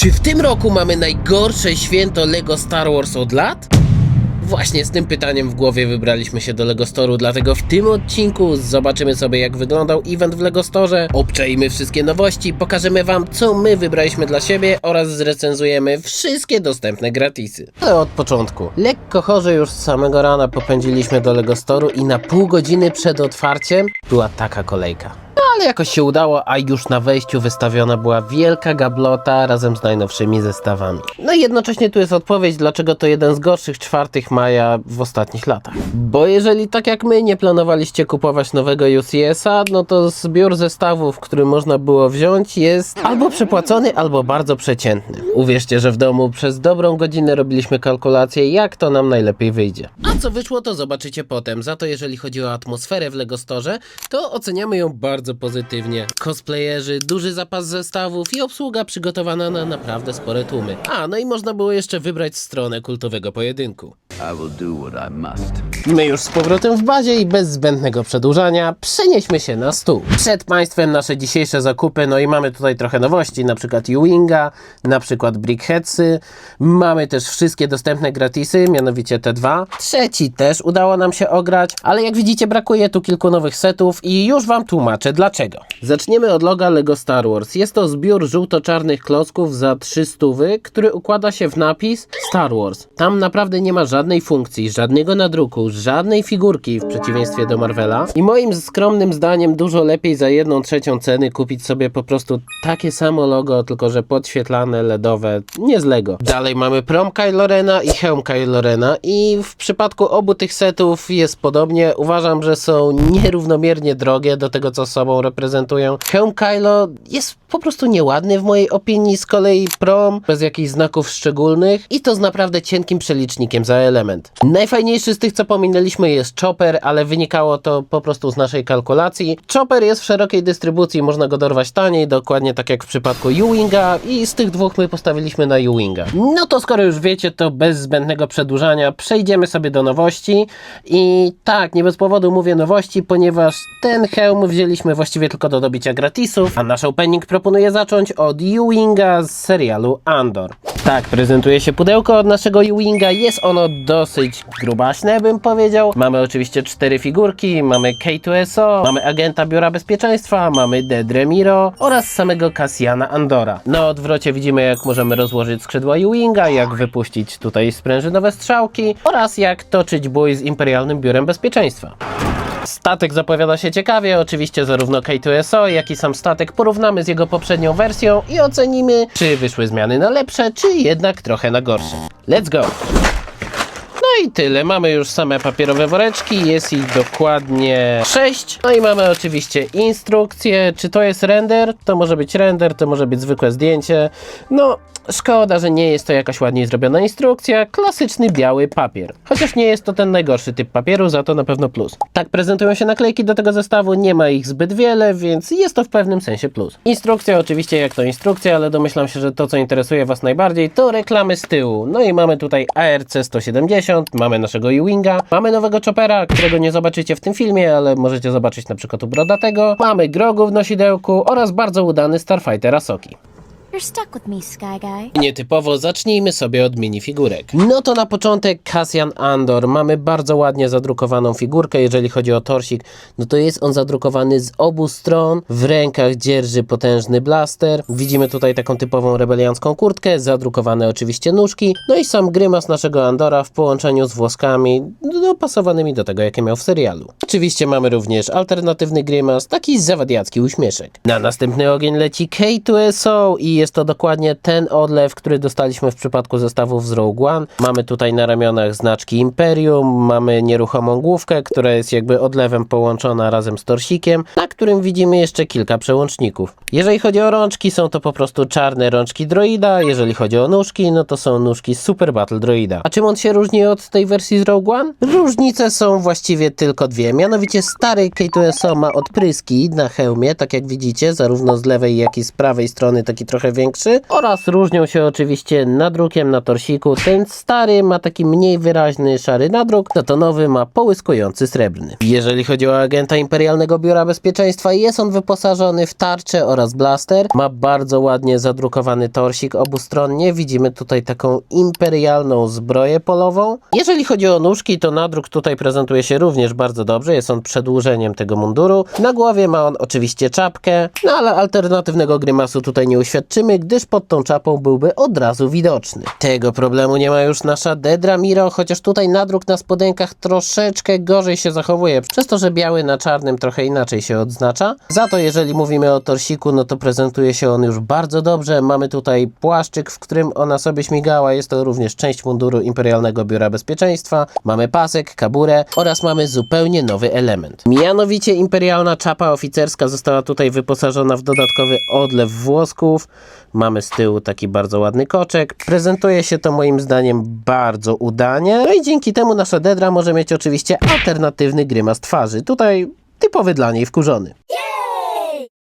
Czy w tym roku mamy najgorsze święto LEGO Star Wars od lat? Właśnie z tym pytaniem w głowie wybraliśmy się do LEGO Store'u, dlatego w tym odcinku zobaczymy sobie jak wyglądał event w LEGO Store, obczajmy wszystkie nowości, pokażemy wam co my wybraliśmy dla siebie oraz zrecenzujemy wszystkie dostępne gratisy. Ale od początku. Lekko chorzy już z samego rana popędziliśmy do LEGO Store'u i na pół godziny przed otwarciem była taka kolejka. Ale jakoś się udało, a już na wejściu wystawiona była wielka gablota razem z najnowszymi zestawami. No i jednocześnie tu jest odpowiedź, dlaczego to jeden z gorszych czwartych maja w ostatnich latach. Bo jeżeli tak jak my nie planowaliście kupować nowego UCS-a, no to zbiór zestawów, który można było wziąć jest albo przepłacony, albo bardzo przeciętny. Uwierzcie, że w domu przez dobrą godzinę robiliśmy kalkulację, jak to nam najlepiej wyjdzie. A co wyszło, to zobaczycie potem. Za to jeżeli chodzi o atmosferę w LEGO Store, to oceniamy ją bardzo pozytywnie. Cosplayerzy, duży zapas zestawów i obsługa przygotowana na naprawdę spore tłumy. A, no i można było jeszcze wybrać stronę kultowego pojedynku. My już z powrotem w bazie i bez zbędnego przedłużania przenieśmy się na stół. Przed Państwem nasze dzisiejsze zakupy, no i mamy tutaj trochę nowości, na przykład Ewinga, na przykład Brickheadsy, mamy też wszystkie dostępne gratisy, mianowicie te dwa. Trzeci też udało nam się ograć, ale jak widzicie brakuje tu kilku nowych setów i już Wam tłumaczę dlaczego. Zaczniemy od loga LEGO Star Wars. Jest to zbiór żółto-czarnych klocków za 300, który układa się w napis Star Wars. Tam naprawdę nie ma żadnej funkcji, żadnego nadruku, żadnej figurki w przeciwieństwie do Marvela. I moim skromnym zdaniem dużo lepiej za jedną trzecią ceny kupić sobie po prostu takie samo logo, tylko że podświetlane, LEDowe, nie z Lego. Dalej mamy prom Kylo Rena i hełm Kylo Rena i w przypadku obu tych setów jest podobnie. Uważam, że są nierównomiernie drogie do tego, co sobą reprezentują. Hełm Kylo jest po prostu nieładny w mojej opinii, z kolei prom bez jakichś znaków szczególnych i to z naprawdę cienkim przelicznikiem za element. Najfajniejszy z tych, co pominęliśmy jest Chopper, ale wynikało to po prostu z naszej kalkulacji. Chopper jest w szerokiej dystrybucji, można go dorwać taniej, dokładnie tak jak w przypadku Ewinga i z tych dwóch my postawiliśmy na Ewinga. No to skoro już wiecie, to bez zbędnego przedłużania przejdziemy sobie do nowości i tak, nie bez powodu mówię nowości, ponieważ ten hełm wzięliśmy właściwie tylko do dobicia gratisów, a nasz opening proponuje zacząć od Ewinga z serialu Andor. Tak, prezentuje się pudełko od naszego Ewinga, jest ono dosyć grubaśne bym powiedział. Mamy oczywiście cztery figurki, mamy K2SO, mamy agenta Biura Bezpieczeństwa, mamy Dedre Miro oraz samego Cassiana Andora. Na odwrocie widzimy jak możemy rozłożyć skrzydła Ewinga, jak wypuścić tutaj sprężynowe strzałki oraz jak toczyć bój z Imperialnym Biurem Bezpieczeństwa. Statek zapowiada się ciekawie, oczywiście zarówno K2SO, jak i sam statek porównamy z jego poprzednią wersją i ocenimy, czy wyszły zmiany na lepsze, czy jednak trochę na gorsze. Let's go! I tyle. Mamy już same papierowe woreczki. Jest ich dokładnie 6. No i mamy oczywiście instrukcję. Czy to jest render? To może być render, to może być zwykłe zdjęcie. No, szkoda, że nie jest to jakaś ładniej zrobiona instrukcja. Klasyczny biały papier. Chociaż nie jest to ten najgorszy typ papieru, za to na pewno plus. Tak prezentują się naklejki do tego zestawu. Nie ma ich zbyt wiele, więc jest to w pewnym sensie plus. Instrukcja oczywiście jak to instrukcja, ale domyślam się, że to co interesuje Was najbardziej to reklamy z tyłu. No i mamy tutaj ARC 170, mamy naszego Ewinga, mamy nowego Chopera, którego nie zobaczycie w tym filmie, ale możecie zobaczyć na przykład u Brodatego, mamy Grogu w nosidełku oraz bardzo udany Starfighter Asoki. You're stuck with me, Sky Guy. Nietypowo zacznijmy sobie od minifigurek. No to na początek Cassian Andor. Mamy bardzo ładnie zadrukowaną figurkę, jeżeli chodzi o torsik. No to jest on zadrukowany z obu stron. W rękach dzierży potężny blaster. Widzimy tutaj taką typową rebeliancką kurtkę, zadrukowane oczywiście nóżki. No i sam grymas naszego Andora w połączeniu z włoskami dopasowanymi do tego, jakie miał w serialu. Oczywiście mamy również alternatywny grymas, taki zawadiacki uśmieszek. Na następny ogień leci K2SO i jest to dokładnie ten odlew, który dostaliśmy w przypadku zestawów z Rogue One. Mamy tutaj na ramionach znaczki Imperium, mamy nieruchomą główkę, która jest jakby odlewem połączona razem z torsikiem, na którym widzimy jeszcze kilka przełączników. Jeżeli chodzi o rączki, są to po prostu czarne rączki droida, jeżeli chodzi o nóżki, no to są nóżki Super Battle Droida. A czym on się różni od tej wersji z Rogue One? Różnice są właściwie tylko dwie, mianowicie stary K2SO ma odpryski na hełmie, tak jak widzicie, zarówno z lewej jak i z prawej strony taki trochę większy oraz różnią się oczywiście nadrukiem na torsiku. Ten stary ma taki mniej wyraźny szary nadruk, za to nowy ma połyskujący srebrny. Jeżeli chodzi o agenta Imperialnego Biura Bezpieczeństwa, jest on wyposażony w tarczę oraz blaster. Ma bardzo ładnie zadrukowany torsik obustronnie. Widzimy tutaj taką imperialną zbroję polową. Jeżeli chodzi o nóżki, to nadruk tutaj prezentuje się również bardzo dobrze. Jest on przedłużeniem tego munduru. Na głowie ma on oczywiście czapkę, no ale alternatywnego grymasu tutaj nie uświadczymy, gdyż pod tą czapą byłby od razu widoczny. Tego problemu nie ma już nasza Dedra Miro, chociaż tutaj nadruk na spodenkach troszeczkę gorzej się zachowuje, przez to, że biały na czarnym trochę inaczej się odznacza. Za to jeżeli mówimy o torsiku, no to prezentuje się on już bardzo dobrze. Mamy tutaj płaszczyk, w którym ona sobie śmigała. Jest to również część munduru Imperialnego Biura Bezpieczeństwa. Mamy pasek, kaburę oraz mamy zupełnie nowy element. Mianowicie imperialna czapa oficerska została tutaj wyposażona w dodatkowy odlew włosków. Mamy z tyłu taki bardzo ładny koczek. Prezentuje się to moim zdaniem bardzo udanie. No i dzięki temu nasza Dedra może mieć oczywiście alternatywny grymas twarzy. Tutaj typowy dla niej wkurzony.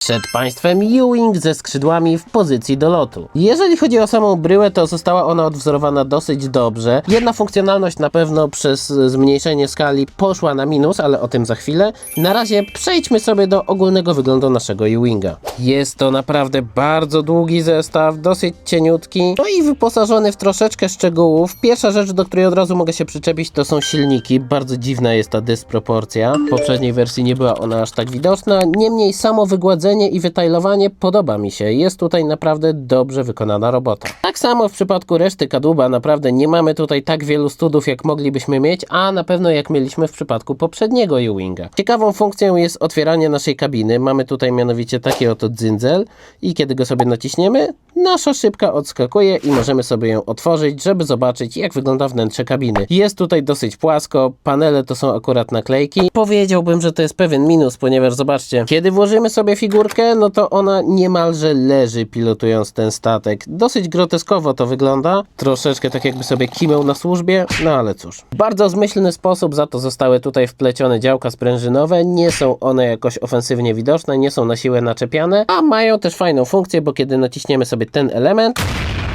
Przed państwem Ewing ze skrzydłami w pozycji do lotu. Jeżeli chodzi o samą bryłę, to została ona odwzorowana dosyć dobrze. Jedna funkcjonalność na pewno przez zmniejszenie skali poszła na minus, ale o tym za chwilę. Na razie przejdźmy sobie do ogólnego wyglądu naszego Ewinga. Jest to naprawdę bardzo długi zestaw, dosyć cieniutki, no i wyposażony w troszeczkę szczegółów. Pierwsza rzecz, do której od razu mogę się przyczepić, to są silniki. Bardzo dziwna jest ta dysproporcja. W poprzedniej wersji nie była ona aż tak widoczna. Niemniej samo wygładzenie i wytajlowanie podoba mi się. Jest tutaj naprawdę dobrze wykonana robota. Tak samo w przypadku reszty kadłuba naprawdę nie mamy tutaj tak wielu studów, jak moglibyśmy mieć, a na pewno jak mieliśmy w przypadku poprzedniego Ewinga. Ciekawą funkcją jest otwieranie naszej kabiny. Mamy tutaj mianowicie taki oto dzyndzel i kiedy go sobie naciśniemy, nasza szybka odskakuje i możemy sobie ją otworzyć, żeby zobaczyć jak wygląda wnętrze kabiny. Jest tutaj dosyć płasko, panele to są akurat naklejki. Powiedziałbym, że to jest pewien minus, ponieważ zobaczcie, kiedy włożymy sobie figurkę, no to ona niemalże leży pilotując ten statek. Dosyć groteskowo to wygląda, troszeczkę tak jakby sobie kimał na służbie, no ale cóż. Bardzo zmyślny sposób za to zostały tutaj wplecione działka sprężynowe, nie są one jakoś ofensywnie widoczne, nie są na siłę naczepiane, a mają też fajną funkcję, bo kiedy naciśniemy sobie ten element,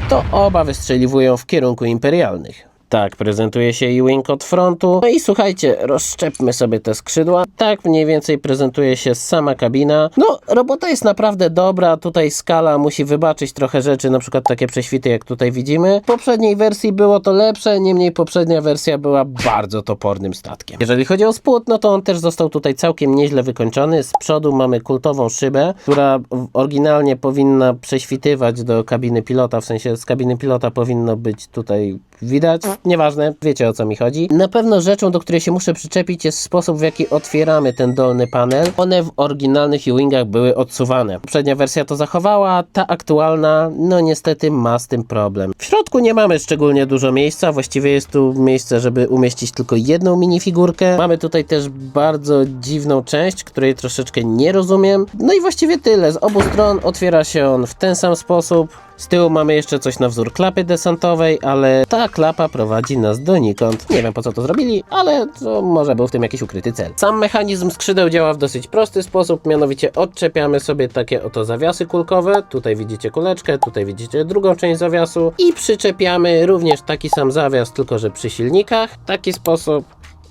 to oba wystrzeliwują w kierunku imperialnych. Tak prezentuje się Ewing od frontu. No i słuchajcie, rozszczepmy sobie te skrzydła. Tak mniej więcej prezentuje się sama kabina. No, robota jest naprawdę dobra. Tutaj skala musi wybaczyć trochę rzeczy, na przykład takie prześwity, jak tutaj widzimy. W poprzedniej wersji było to lepsze, niemniej poprzednia wersja była bardzo topornym statkiem. Jeżeli chodzi o spód, no to on też został tutaj całkiem nieźle wykończony. Z przodu mamy kultową szybę, która oryginalnie powinna prześwitywać do kabiny pilota, w sensie z kabiny pilota powinno być tutaj widać. Nieważne, wiecie o co mi chodzi. Na pewno rzeczą, do której się muszę przyczepić jest sposób, w jaki otwieramy ten dolny panel. One w oryginalnych Ewingach były odsuwane. Poprzednia wersja to zachowała, ta aktualna, no niestety ma z tym problem. W środku nie mamy szczególnie dużo miejsca, właściwie jest tu miejsce, żeby umieścić tylko jedną minifigurkę. Mamy tutaj też bardzo dziwną część, której troszeczkę nie rozumiem. No i właściwie tyle. Z obu stron otwiera się on w ten sam sposób. Z tyłu mamy jeszcze coś na wzór klapy desantowej, ale ta klapa prowadzi nas donikąd. Nie wiem po co to zrobili, ale to może był w tym jakiś ukryty cel. Sam mechanizm skrzydeł działa w dosyć prosty sposób, mianowicie odczepiamy sobie takie oto zawiasy kulkowe. Tutaj widzicie kuleczkę, tutaj widzicie drugą część zawiasu i przyczepiamy również taki sam zawias, tylko że przy silnikach. W taki sposób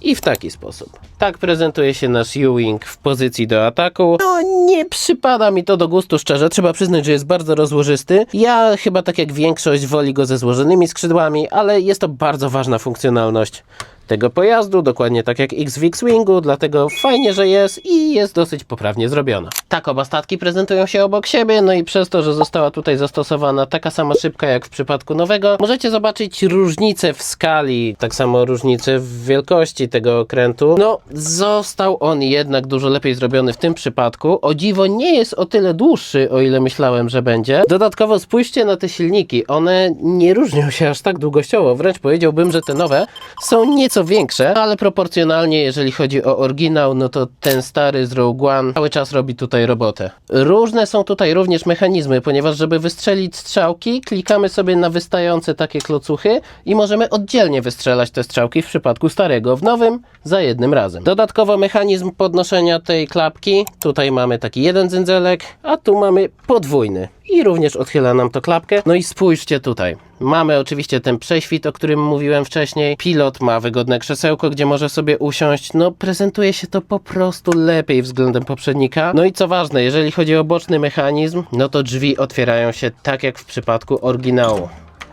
i w taki sposób. Tak prezentuje się nasz Ewing w pozycji do ataku. No, nie przypada mi to do gustu, szczerze. Trzeba przyznać, że jest bardzo rozłożysty. Ja chyba tak jak większość woli go ze złożonymi skrzydłami, ale jest to bardzo ważna funkcjonalność tego pojazdu, dokładnie tak jak X-Wingu, dlatego fajnie, że jest i jest dosyć poprawnie zrobiona. Tak oba statki prezentują się obok siebie, no i przez to, że została tutaj zastosowana taka sama szybka jak w przypadku nowego, możecie zobaczyć różnicę w skali, tak samo różnicę w wielkości tego okrętu. No, został on jednak dużo lepiej zrobiony w tym przypadku. O dziwo nie jest o tyle dłuższy, o ile myślałem, że będzie. Dodatkowo spójrzcie na te silniki, one nie różnią się aż tak długościowo, wręcz powiedziałbym, że te nowe są nieco większe, ale proporcjonalnie, jeżeli chodzi o oryginał, no to ten stary z Rogue One cały czas robi tutaj robotę. Różne są tutaj również mechanizmy, ponieważ żeby wystrzelić strzałki, klikamy sobie na wystające takie klocuchy i możemy oddzielnie wystrzelać te strzałki w przypadku starego, w nowym za jednym razem. Dodatkowo mechanizm podnoszenia tej klapki, tutaj mamy taki jeden dzędzelek, a tu mamy podwójny. I również odchyla nam to klapkę. No i spójrzcie tutaj. Mamy oczywiście ten prześwit, o którym mówiłem wcześniej. Pilot ma wygodne krzesełko, gdzie może sobie usiąść. No, prezentuje się to po prostu lepiej względem poprzednika. No i co ważne, jeżeli chodzi o boczny mechanizm, no to drzwi otwierają się tak jak w przypadku oryginału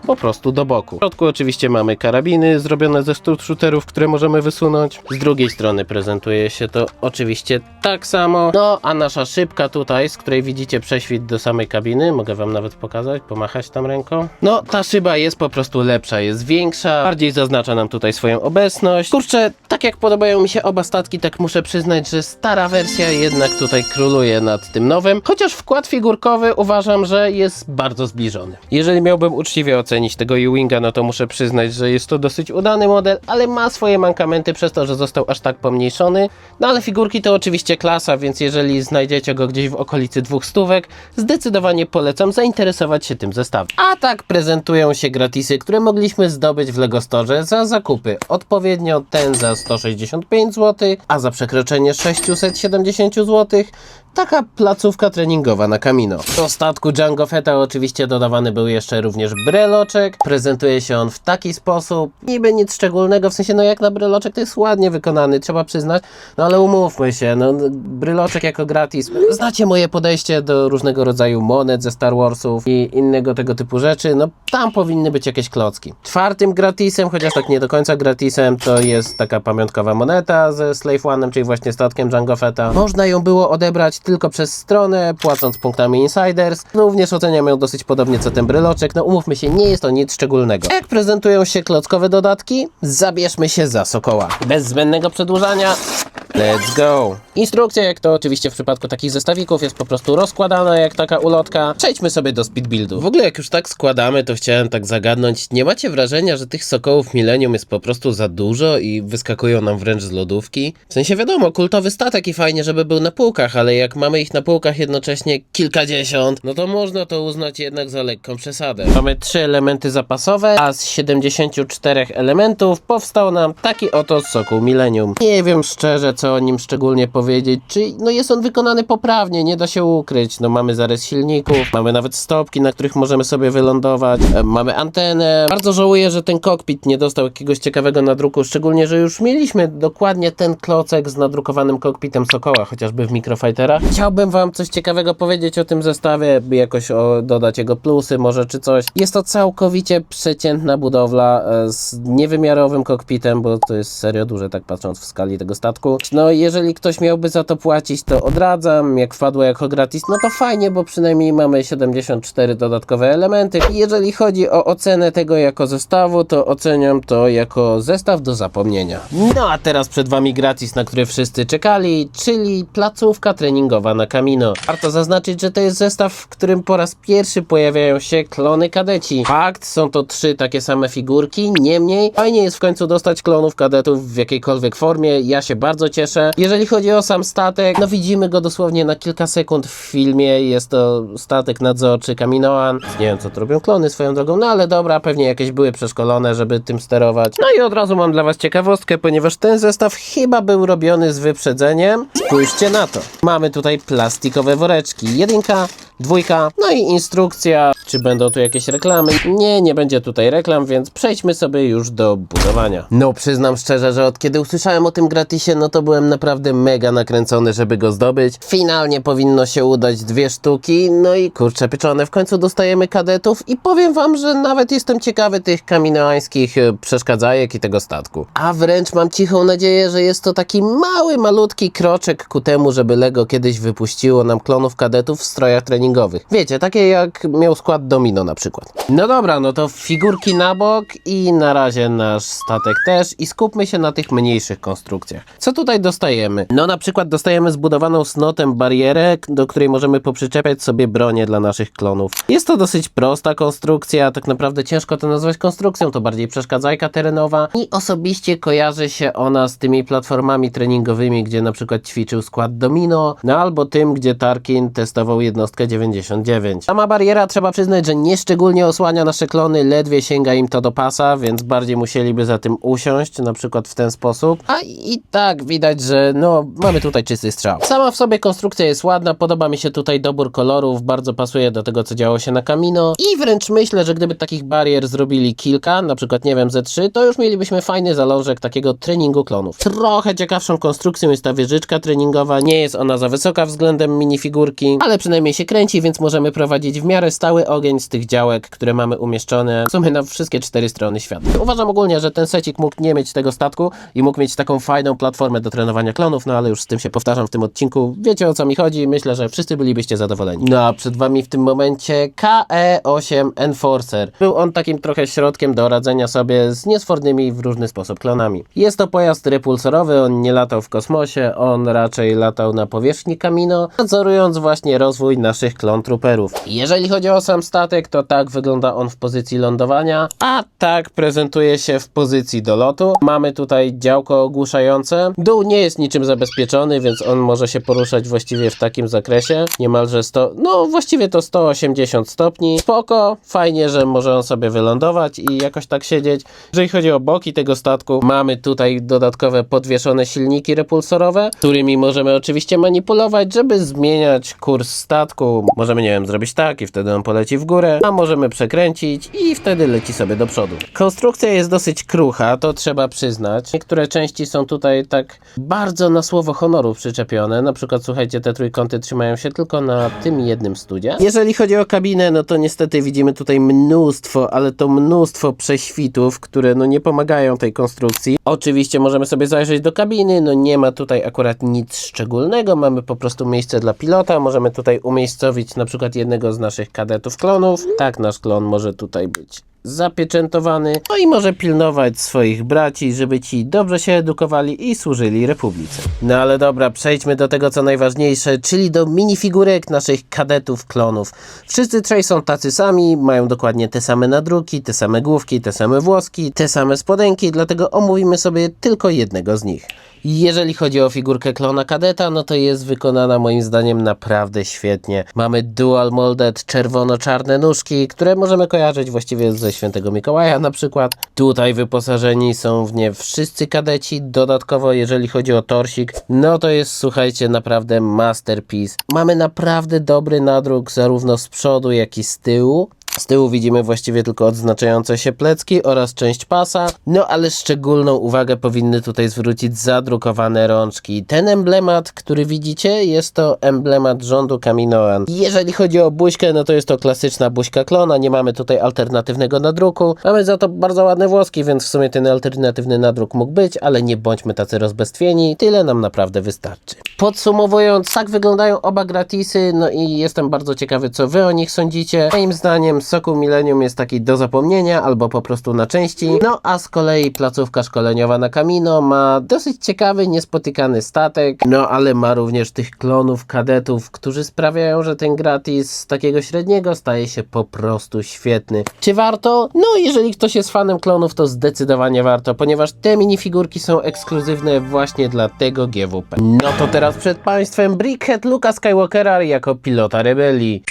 po prostu do boku. W środku oczywiście mamy karabiny zrobione ze shooterów, które możemy wysunąć. Z drugiej strony prezentuje się to oczywiście tak samo. No, a nasza szybka tutaj, z której widzicie prześwit do samej kabiny, mogę wam nawet pokazać, pomachać tam ręką. No, ta szyba jest po prostu lepsza, jest większa, bardziej zaznacza nam tutaj swoją obecność. Kurczę, tak jak podobają mi się oba statki, tak muszę przyznać, że stara wersja jednak tutaj króluje nad tym nowym, chociaż wkład figurkowy uważam, że jest bardzo zbliżony. Jeżeli miałbym uczciwie ocenić tego Ewinga, no to muszę przyznać, że jest to dosyć udany model, ale ma swoje mankamenty przez to, że został aż tak pomniejszony. No ale figurki to oczywiście klasa, więc jeżeli znajdziecie go gdzieś w okolicy dwóch stówek, zdecydowanie polecam zainteresować się tym zestawem. A tak prezentują się gratisy, które mogliśmy zdobyć w Lego Store za zakupy. Odpowiednio ten za 165 zł, a za przekroczenie 670 zł taka placówka treningowa na Camino. Do statku Django Fetta oczywiście dodawany był jeszcze również breloczek. Prezentuje się on w taki sposób, niby nic szczególnego, w sensie no jak na breloczek to jest ładnie wykonany, trzeba przyznać, no ale umówmy się, no bryloczek jako gratis. Znacie moje podejście do różnego rodzaju monet ze Star Warsów i innego tego typu rzeczy, no tam powinny być jakieś klocki. Czwartym gratisem, chociaż tak nie do końca gratisem, to jest taka pamiątkowa moneta ze Slave One'em, czyli właśnie statkiem Django Fetta. Można ją było odebrać tylko przez stronę, płacąc punktami Insiders. Również oceniam ją dosyć podobnie co ten bryloczek. No umówmy się, nie jest to nic szczególnego. Jak prezentują się klockowe dodatki? Zabierzmy się za Sokoła. Bez zbędnego przedłużania, let's go! Instrukcja, jak to oczywiście w przypadku takich zestawików, jest po prostu rozkładana jak taka ulotka. Przejdźmy sobie do speed buildu. W ogóle jak już tak składamy, to chciałem tak zagadnąć. Nie macie wrażenia, że tych sokołów Millennium jest po prostu za dużo i wyskakują nam wręcz z lodówki? W sensie wiadomo, kultowy statek i fajnie, żeby był na półkach, ale jak mamy ich na półkach jednocześnie kilkadziesiąt, no to można to uznać jednak za lekką przesadę. Mamy trzy elementy zapasowe, a z 74 elementów powstał nam taki oto sokół Millennium. Nie wiem szczerze, co o nim szczególnie powiedzieć, czy no jest on wykonany poprawnie, nie da się ukryć. No mamy zarys silników, mamy nawet stopki, na których możemy sobie wylądować, e, mamy antenę. Bardzo żałuję, że ten kokpit nie dostał jakiegoś ciekawego nadruku, szczególnie, że już mieliśmy dokładnie ten klocek z nadrukowanym kokpitem Sokoła, chociażby w Microfighterach. Chciałbym wam coś ciekawego powiedzieć o tym zestawie, jakoś o, dodać jego plusy może czy coś. Jest to całkowicie przeciętna budowla e, z niewymiarowym kokpitem, bo to jest serio duże, tak patrząc w skali tego statku. No jeżeli ktoś miałby za to płacić, to odradzam. Jak wpadło jako gratis, no to fajnie, bo przynajmniej mamy 74 dodatkowe elementy. Jeżeli chodzi o ocenę tego jako zestawu, to oceniam to jako zestaw do zapomnienia. No a teraz przed wami gratis, na który wszyscy czekali, czyli placówka treningowa na Camino. Warto zaznaczyć, że to jest zestaw, w którym po raz pierwszy pojawiają się klony kadeci. Fakt, są to trzy takie same figurki, niemniej fajnie jest w końcu dostać klonów kadetów w jakiejkolwiek formie, ja się bardzo cieszę. Jeżeli chodzi o sam statek, no widzimy go dosłownie na kilka sekund w filmie, jest to statek nadzorczy Kaminoan. Nie wiem co to robią klony swoją drogą, no ale dobra, pewnie jakieś były przeszkolone, żeby tym sterować. No i od razu mam dla was ciekawostkę, ponieważ ten zestaw chyba był robiony z wyprzedzeniem. Spójrzcie na to. Mamy tutaj plastikowe woreczki. Jedynka, dwójka, no i instrukcja. Czy będą tu jakieś reklamy? Nie, nie będzie tutaj reklam, więc przejdźmy sobie już do budowania. No, przyznam szczerze, że od kiedy usłyszałem o tym gratisie, no to byłem naprawdę mega nakręcony, żeby go zdobyć. Finalnie powinno się udać dwie sztuki, no i kurczę pieczone, w końcu dostajemy kadetów i powiem wam, że nawet jestem ciekawy tych kaminoańskich e, przeszkadzajek i tego statku. A wręcz mam cichą nadzieję, że jest to taki mały, malutki kroczek ku temu, żeby LEGO kiedyś wypuściło nam klonów kadetów w strojach treningowych. Wiecie, takie jak miał skład Domino na przykład. No dobra, no to figurki na bok i na razie nasz statek też i skupmy się na tych mniejszych konstrukcjach. Co tutaj dostajemy? No na przykład dostajemy zbudowaną snotem barierę, do której możemy poprzyczepiać sobie bronię dla naszych klonów. Jest to dosyć prosta konstrukcja, tak naprawdę ciężko to nazwać konstrukcją, to bardziej przeszkadzajka terenowa i osobiście kojarzy się ona z tymi platformami treningowymi, gdzie na przykład ćwiczył skład Domino, no albo tym, gdzie Tarkin testował jednostkę 99. Sama bariera trzeba przyznać, że nieszczególnie osłania nasze klony, ledwie sięga im to do pasa, więc bardziej musieliby za tym usiąść, na przykład w ten sposób. A i tak widać że no, mamy tutaj czysty strzał. Sama w sobie konstrukcja jest ładna, podoba mi się tutaj dobór kolorów, bardzo pasuje do tego, co działo się na Kamino i wręcz myślę, że gdyby takich barier zrobili kilka, na przykład, nie wiem, ze trzy, to już mielibyśmy fajny zalążek takiego treningu klonów. Trochę ciekawszą konstrukcją jest ta wieżyczka treningowa, nie jest ona za wysoka względem minifigurki, ale przynajmniej się kręci, więc możemy prowadzić w miarę stały ogień z tych działek, które mamy umieszczone w sumie na wszystkie cztery strony świata. Uważam ogólnie, że ten secik mógł nie mieć tego statku i mógł mieć taką fajną platformę do trenowania klonów, no ale już z tym się powtarzam w tym odcinku. Wiecie o co mi chodzi, myślę, że wszyscy bylibyście zadowoleni. No a przed wami w tym momencie KE8 Enforcer. Był on takim trochę środkiem do radzenia sobie z niesfornymi w różny sposób klonami. Jest to pojazd repulsorowy, on nie latał w kosmosie, on raczej latał na powierzchni Kamino, nadzorując właśnie rozwój naszych klon trooperów. Jeżeli chodzi o sam statek, to tak wygląda on w pozycji lądowania, a tak prezentuje się w pozycji do lotu. Mamy tutaj działko ogłuszające. Dół nie jest niczym zabezpieczony, więc on może się poruszać właściwie w takim zakresie. Niemalże 100, no właściwie to 180 stopni. Spoko, fajnie, że może on sobie wylądować i jakoś tak siedzieć. Jeżeli chodzi o boki tego statku, mamy tutaj dodatkowe podwieszone silniki repulsorowe, którymi możemy oczywiście manipulować, żeby zmieniać kurs statku. Możemy, nie wiem, zrobić tak i wtedy on poleci w górę, a możemy przekręcić i wtedy leci sobie do przodu. Konstrukcja jest dosyć krucha, to trzeba przyznać. Niektóre części są tutaj tak bardzo na słowo honoru przyczepione. Na przykład, słuchajcie, te trójkąty trzymają się tylko na tym jednym studzie. Jeżeli chodzi o kabinę, no to niestety widzimy tutaj mnóstwo, ale to mnóstwo prześwitów, które no nie pomagają tej konstrukcji. Oczywiście możemy sobie zajrzeć do kabiny, no nie ma tutaj akurat nic szczególnego, mamy po prostu miejsce dla pilota, możemy tutaj umiejscowić na przykład jednego z naszych kadetów klonów. Tak, nasz klon może tutaj być zapieczętowany, no i może pilnować swoich braci, żeby ci dobrze się edukowali i służyli Republice. No ale dobra, przejdźmy do tego co najważniejsze, czyli do minifigurek naszych kadetów klonów. Wszyscy trzej są tacy sami, mają dokładnie te same nadruki, te same główki, te same włoski, te same spodenki, dlatego omówimy sobie tylko jednego z nich. Jeżeli chodzi o figurkę klona kadeta, no to jest wykonana moim zdaniem naprawdę świetnie. Mamy dual molded czerwono-czarne nóżki, które możemy kojarzyć właściwie ze świętego Mikołaja na przykład. Tutaj wyposażeni są w nie wszyscy kadeci. Dodatkowo, jeżeli chodzi o torsik, no to jest słuchajcie naprawdę masterpiece. Mamy naprawdę dobry nadruk zarówno z przodu, jak i z tyłu. Z tyłu widzimy właściwie tylko odznaczające się plecki oraz część pasa, no ale szczególną uwagę powinny tutaj zwrócić zadrukowane rączki. Ten emblemat, który widzicie, jest to emblemat rządu Kaminoan. Jeżeli chodzi o buźkę, no to jest to klasyczna buźka klona, nie mamy tutaj alternatywnego nadruku. Mamy za to bardzo ładne włoski, więc w sumie ten alternatywny nadruk mógł być, ale nie bądźmy tacy rozbestwieni, tyle nam naprawdę wystarczy. Podsumowując, tak wyglądają oba gratisy, no i jestem bardzo ciekawy, co wy o nich sądzicie. Moim zdaniem Soku Millennium jest taki do zapomnienia, albo po prostu na części. No a z kolei placówka szkoleniowa na Kamino ma dosyć ciekawy, niespotykany statek, no ale ma również tych klonów kadetów, którzy sprawiają, że ten gratis z takiego średniego staje się po prostu świetny. Czy warto? No jeżeli ktoś jest fanem klonów, to zdecydowanie warto, ponieważ te minifigurki są ekskluzywne właśnie dla tego GWP. No to teraz przed Państwem Brickhead Luka Skywalkera jako pilota rebelii.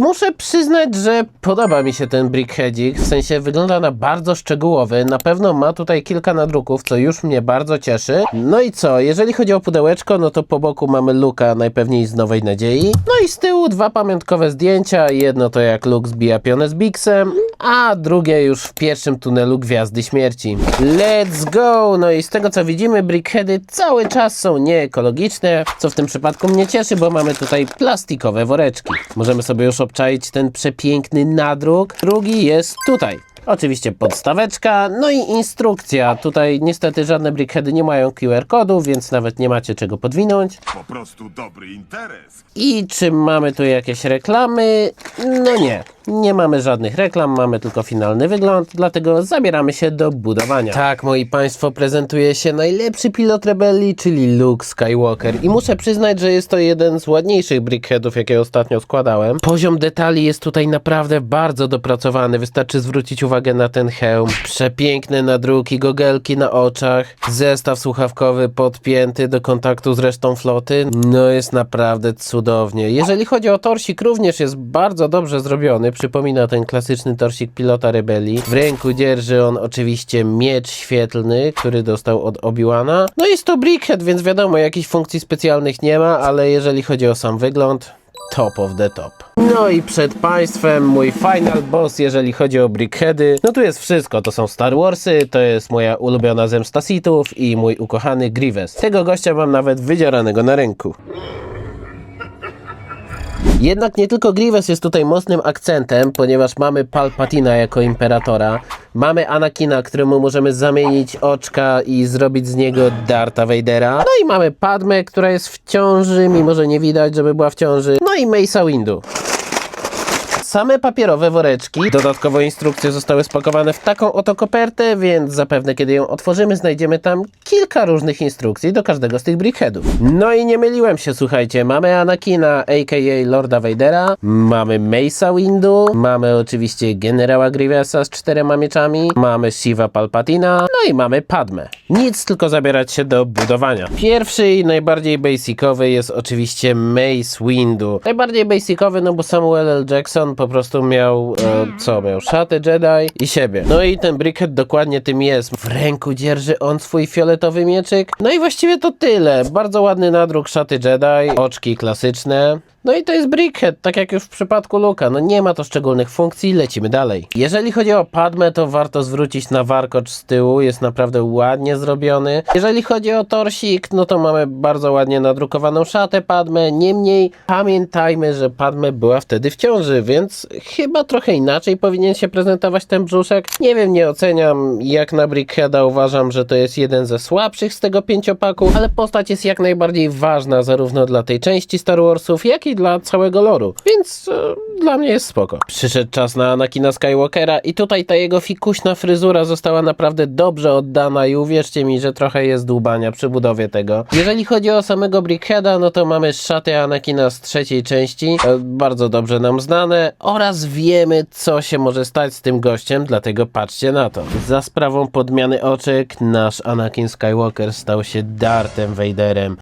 Muszę przyznać, że podoba mi się ten brickheadzik, w sensie wygląda na bardzo szczegółowy, na pewno ma tutaj kilka nadruków, co już mnie bardzo cieszy. No i co, jeżeli chodzi o pudełeczko, no to po boku mamy Luka, najpewniej z Nowej Nadziei. No i z tyłu dwa pamiątkowe zdjęcia, jedno to jak Luke zbija pionę z Bixem, a drugie już w pierwszym tunelu Gwiazdy Śmierci. Let's go! No i z tego co widzimy, brickheady cały czas są nieekologiczne, co w tym przypadku mnie cieszy, bo mamy tutaj plastikowe woreczki. Możemy sobie już obczaić ten przepiękny nadruk. Drugi jest tutaj. Oczywiście podstaweczka, no i instrukcja. Tutaj niestety żadne brickheady nie mają QR kodu, więc nawet nie macie czego podwinąć. Po prostu dobry interes. I czy mamy tu jakieś reklamy? No nie. Nie mamy żadnych reklam, mamy tylko finalny wygląd, dlatego zabieramy się do budowania. Tak, moi państwo, prezentuje się najlepszy pilot rebelii, czyli Luke Skywalker. I muszę przyznać, że jest to jeden z ładniejszych brickheadów, jakie ostatnio składałem. Poziom detali jest tutaj naprawdę bardzo dopracowany. Wystarczy zwrócić uwagę na ten hełm. Przepiękne nadruki, gogelki na oczach, zestaw słuchawkowy podpięty do kontaktu z resztą floty. No jest naprawdę cudownie. Jeżeli chodzi o torsik, również jest bardzo dobrze zrobiony. Przypomina ten klasyczny torsik pilota rebelii. W ręku dzierży on oczywiście miecz świetlny, który dostał od Obi-Wana. No jest to Brickhead, więc wiadomo, jakichś funkcji specjalnych nie ma, ale jeżeli chodzi o sam wygląd, top of the top. No i przed Państwem mój final boss, jeżeli chodzi o Brickheady. No tu jest wszystko, to są Star Warsy, to jest moja ulubiona zemsta Sithów i mój ukochany Grievous. Tego gościa mam nawet wydzieranego na ręku. Jednak nie tylko Grievous jest tutaj mocnym akcentem, ponieważ mamy Palpatina jako imperatora, mamy Anakina, któremu możemy zamienić oczka i zrobić z niego Darta Vadera, no i mamy Padmę, która jest w ciąży, mimo że nie widać, żeby była w ciąży, no i Mace'a Windu. Same papierowe woreczki. Dodatkowo instrukcje zostały spakowane w taką oto kopertę, więc zapewne kiedy ją otworzymy, znajdziemy tam kilka różnych instrukcji do każdego z tych brickheadów. No i nie myliłem się, słuchajcie. Mamy Anakina, a.k.a. Lorda Vadera, mamy Mace'a Windu, mamy oczywiście generała Grievousa z czterema mieczami, mamy Shiva Palpatina, no i mamy Padmę. Nic, tylko zabierać się do budowania. Pierwszy i najbardziej basicowy jest oczywiście Mace Windu. Najbardziej basicowy, no bo Samuel L. Jackson po prostu miał, e, co miał, szatę Jedi i siebie. No i ten Brickhead dokładnie tym jest. W ręku dzierży on swój fioletowy mieczyk. No i właściwie to tyle. Bardzo ładny nadruk szaty Jedi, oczki klasyczne. No i to jest Brickhead, tak jak już w przypadku Luka. No nie ma to szczególnych funkcji, lecimy dalej. Jeżeli chodzi o Padmę, to warto zwrócić na warkocz z tyłu, jest naprawdę ładnie zrobiony. Jeżeli chodzi o torsik, no to mamy bardzo ładnie nadrukowaną szatę Padmę. Niemniej pamiętajmy, że Padmę była wtedy w ciąży, więc chyba trochę inaczej powinien się prezentować ten brzuszek. Nie wiem, nie oceniam. Jak na Brickheada uważam, że to jest jeden ze słabszych z tego pięciopaku, ale postać jest jak najbardziej ważna zarówno dla tej części Star Warsów, jak i dla całego loru, więc e, dla mnie jest spoko. Przyszedł czas na Anakina Skywalkera i tutaj ta jego fikuśna fryzura została naprawdę dobrze oddana i uwierzcie mi, że trochę jest dłubania przy budowie tego. Jeżeli chodzi o samego Brickheada, no to mamy szaty Anakina z trzeciej części, e, bardzo dobrze nam znane oraz wiemy, co się może stać z tym gościem, dlatego patrzcie na to. Za sprawą podmiany oczek, nasz Anakin Skywalker stał się Darthem Vaderem.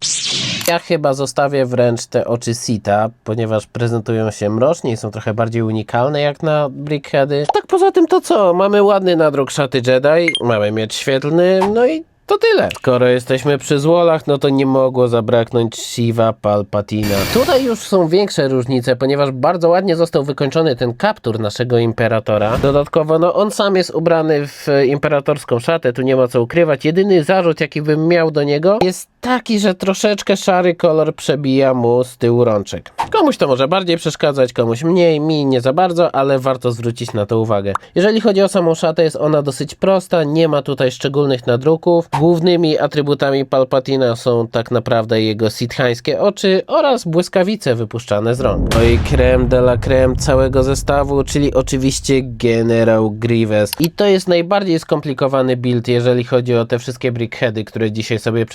Ja chyba zostawię wręcz te oczy Sita, ponieważ prezentują się mrocznie są trochę bardziej unikalne jak na Brickheady. Tak poza tym to co? Mamy ładny nadruk szaty Jedi, mamy miecz świetlny, no i to tyle. Skoro jesteśmy przy złolach, no to nie mogło zabraknąć Shiva Palpatina. Tutaj już są większe różnice, ponieważ bardzo ładnie został wykończony ten kaptur naszego imperatora. Dodatkowo, no on sam jest ubrany w imperatorską szatę, tu nie ma co ukrywać. Jedyny zarzut, jaki bym miał do niego, jest taki, że troszeczkę szary kolor przebija mu z tyłu rączek. Komuś to może bardziej przeszkadzać, komuś mniej, mi nie za bardzo, ale warto zwrócić na to uwagę. Jeżeli chodzi o samą szatę, jest ona dosyć prosta, nie ma tutaj szczególnych nadruków. Głównymi atrybutami Palpatina są tak naprawdę jego sithańskie oczy oraz błyskawice wypuszczane z rąk. No i creme de la creme całego zestawu, czyli oczywiście generał Grievous. I to jest najbardziej skomplikowany build, jeżeli chodzi o te wszystkie brickheady, które dzisiaj sobie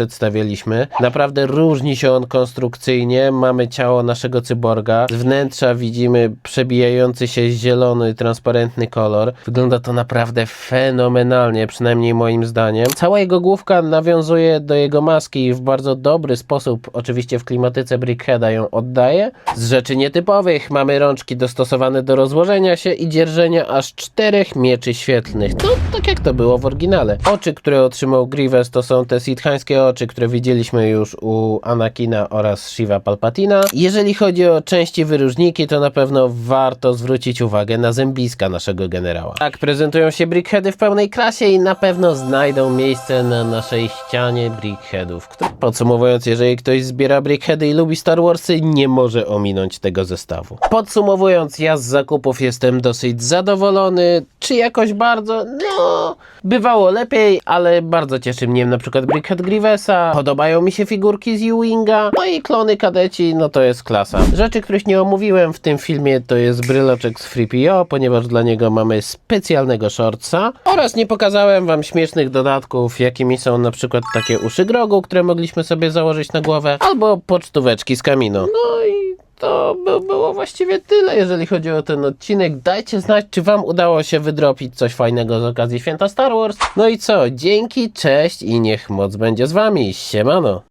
przedstawiliśmy. Naprawdę różni się on konstrukcyjnie. Mamy ciało naszego cyborga. Z wnętrza widzimy przebijający się zielony, transparentny kolor. Wygląda to naprawdę fenomenalnie, przynajmniej moim zdaniem. Cała jego główka nawiązuje do jego maski i w bardzo dobry sposób, oczywiście w klimatyce Brickheada ją oddaje. Z rzeczy nietypowych mamy rączki dostosowane do rozłożenia się i dzierżenia aż czterech mieczy świetlnych. No, tak jak to było w oryginale. Oczy, które otrzymał Grievous to są te sithańskie oczy, które widzieliśmy już u Anakina oraz Shiva Palpatina. Jeżeli chodzi o części wyróżniki, to na pewno warto zwrócić uwagę na zębiska naszego generała. Tak prezentują się Brickheady w pełnej krasie i na pewno znajdą miejsce na naszej ścianie Brickheadów. Podsumowując, jeżeli ktoś zbiera Brickheady i lubi Star Warsy, nie może ominąć tego zestawu. Podsumowując, ja z zakupów jestem dosyć zadowolony, czy jakoś bardzo, no, bywało lepiej, ale bardzo cieszy mnie na przykład Brickhead Grievesa, podobają mi się figurki z U-Winga, no i klony kadeci, no to jest klasa. Rzeczy, których nie omówiłem w tym filmie, to jest bryloczek z FreePO, ponieważ dla niego mamy specjalnego shortsa oraz nie pokazałem wam śmiesznych dodatków, jakimi są na przykład takie uszy grogu, które mogliśmy sobie założyć na głowę, albo pocztóweczki z kaminu. No i to by było właściwie tyle, jeżeli chodzi o ten odcinek. Dajcie znać, czy Wam udało się wydropić coś fajnego z okazji święta Star Wars. No i co, dzięki, cześć i niech moc będzie z Wami. Siemano.